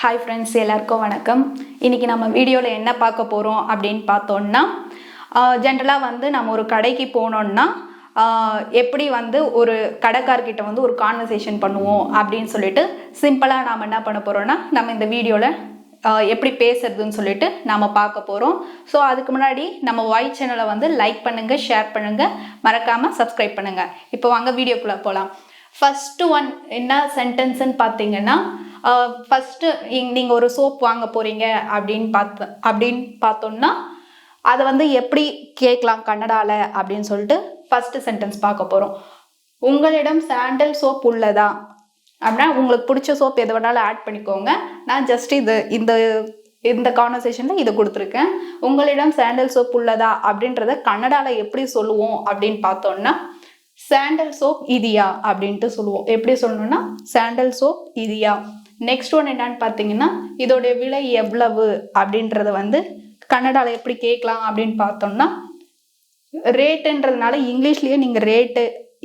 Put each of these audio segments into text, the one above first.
Hi friends எல்லாருக்கும் வணக்கம். இன்றைக்கி நம்ம வீடியோவில் என்ன பார்க்க போகிறோம் அப்படின்னு பார்த்தோன்னா ஜென்ரலாக வந்து நம்ம ஒரு கடைக்கு போனோம்னா எப்படி வந்து ஒரு கடைக்கார்கிட்ட வந்து ஒரு கான்வர்சேஷன் பண்ணுவோம் அப்படின்னு சொல்லிட்டு சிம்பிளாக நாம் என்ன பண்ண போகிறோன்னா நம்ம இந்த வீடியோவில் எப்படி பேசுறதுன்னு சொல்லிட்டு நாம் பார்க்க போகிறோம் ஸோ அதுக்கு முன்னாடி நம்ம வாய் சேனலை வந்து லைக் பண்ணுங்கள் ஷேர் பண்ணுங்கள் மறக்காமல் சப்ஸ்கிரைப் பண்ணுங்கள் இப்போ வாங்க வீடியோக்குள்ளே போகலாம் ஃபஸ்ட்டு ஒன் என்ன சென்டென்ஸ்ன்னு பார்த்தீங்கன்னா ஃபஸ்ட்டு நீங்கள் ஒரு சோப் வாங்க போகிறீங்க அப்படின்னு பார்த்து அப்படின்னு பார்த்தோம்னா அதை வந்து எப்படி கேட்கலாம் கன்னடாவில் அப்படின்னு சொல்லிட்டு ஃபஸ்ட்டு சென்டென்ஸ் பார்க்க போகிறோம் உங்களிடம் சாண்டல் சோப் உள்ளதா? அப்படின்னா உங்களுக்கு பிடிச்ச சோப் எது வேணாலும் ஆட் பண்ணிக்கோங்க. நான் ஜஸ்ட் இது இந்த இந்த கான்வர்சேஷனில் இதை கொடுத்துருக்கேன். உங்களிடம் சாண்டல் சோப் உள்ளதா? அப்படின்றத கன்னடாவில் எப்படி சொல்லுவோம் அப்படின்னு பார்த்தோம்னா சாண்டல் சோப் இதியா? அப்படின்ட்டு சொல்லுவோம். எப்படி சொல்லணும்னா சாண்டல் சோப் இதியா? நெக்ஸ்ட் ஒன் என்னன்னு பார்த்தீங்கன்னா இதோடைய விலை எவ்வளவு அப்படின்றத வந்து கன்னடாவில் எப்படி கேட்கலாம் அப்படின்னு பார்த்தோம்னா ரேட்டுன்றதுனால இங்கிலீஷ்லேயே நீங்கள் ரேட்டு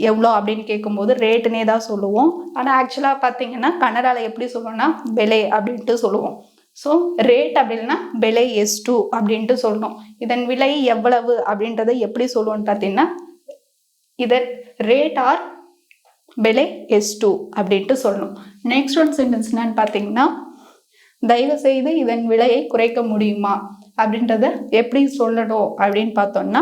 எவ்வளோ அப்படின்னு கேட்கும்போது ரேட்டுனே தான் சொல்லுவோம். ஆனால் ஆக்சுவலாக பார்த்தீங்கன்னா கன்னடாவில் எப்படி சொல்லுவோம்னா விலை அப்படின்ட்டு சொல்லுவோம். ஸோ ரேட் அப்படின்னா விலை எஸ் டூ அப்படின்ட்டு சொல்லணும் இதன் விலை எவ்வளவு அப்படின்றத எப்படி சொல்லுவோம்னு பார்த்தீங்கன்னா இதன் ரேட் ஆர் விலை எஸ் டூ அப்படின்ட்டு சொல்லணும். நெக்ஸ்ட் ஒன் சென்டென்ஸ் என்னன்னு பார்த்தீங்கன்னா தயவு செய்து இதன் விலையை குறைக்க முடியுமா? அப்படின்றத எப்படி சொல்லணும் அப்படின்னு பார்த்தோம்னா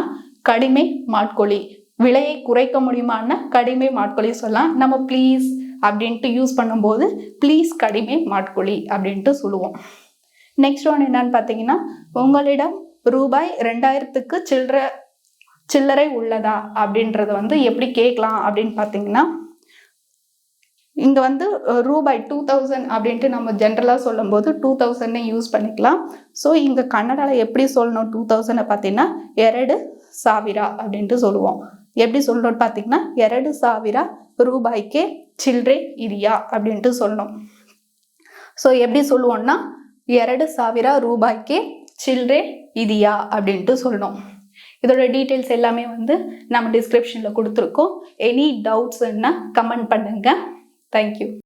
கடிமை மாட்கொழி விலையை குறைக்க முடியுமான்னா கடிமை மாட்கொழி சொல்லலாம். நம்ம ப்ளீஸ் அப்படின்ட்டு யூஸ் பண்ணும்போது ப்ளீஸ் கடிமை மாட்கொழி அப்படின்ட்டு சொல்லுவோம். நெக்ஸ்ட் ஒன் என்னன்னு பார்த்தீங்கன்னா உங்களிடம் ரூபாய் ரெண்டாயிரத்துக்கு சில்லற சில்லறை உள்ளதா அப்படின்றத வந்து எப்படி கேட்கலாம் அப்படின்னு பார்த்தீங்கன்னா இங்கே வந்து ரூபாய் டூ தௌசண்ட் அப்படின்ட்டு நம்ம ஜென்ரலாக சொல்லும்போது டூ தௌசண்ட்னே யூஸ் பண்ணிக்கலாம். ஸோ இங்கே கன்னடாவில் எப்படி சொல்லணும் டூ தௌசண்டை பார்த்தீங்கன்னா எரடு சாவிரா அப்படின்ட்டு சொல்லுவோம். எப்படி சொல்லணும்னு பார்த்தீங்கன்னா எரடு சாவிரா ரூபாய்க்கே சில்ட்ரே இரியா அப்படின்ட்டு சொல்லணும். ஸோ எப்படி சொல்லுவோம்னா எரடு சாவிரா ரூபாய்க்கே சில்ட்ரே இதியா அப்படின்ட்டு சொல்லணும். இதோட டீட்டெயில்ஸ் எல்லாமே வந்து நம்ம டிஸ்கிரிப்ஷனில் கொடுத்துருக்கோம். எனி டவுட்ஸ்ன்னா கமெண்ட் பண்ணுங்கள் Thank you.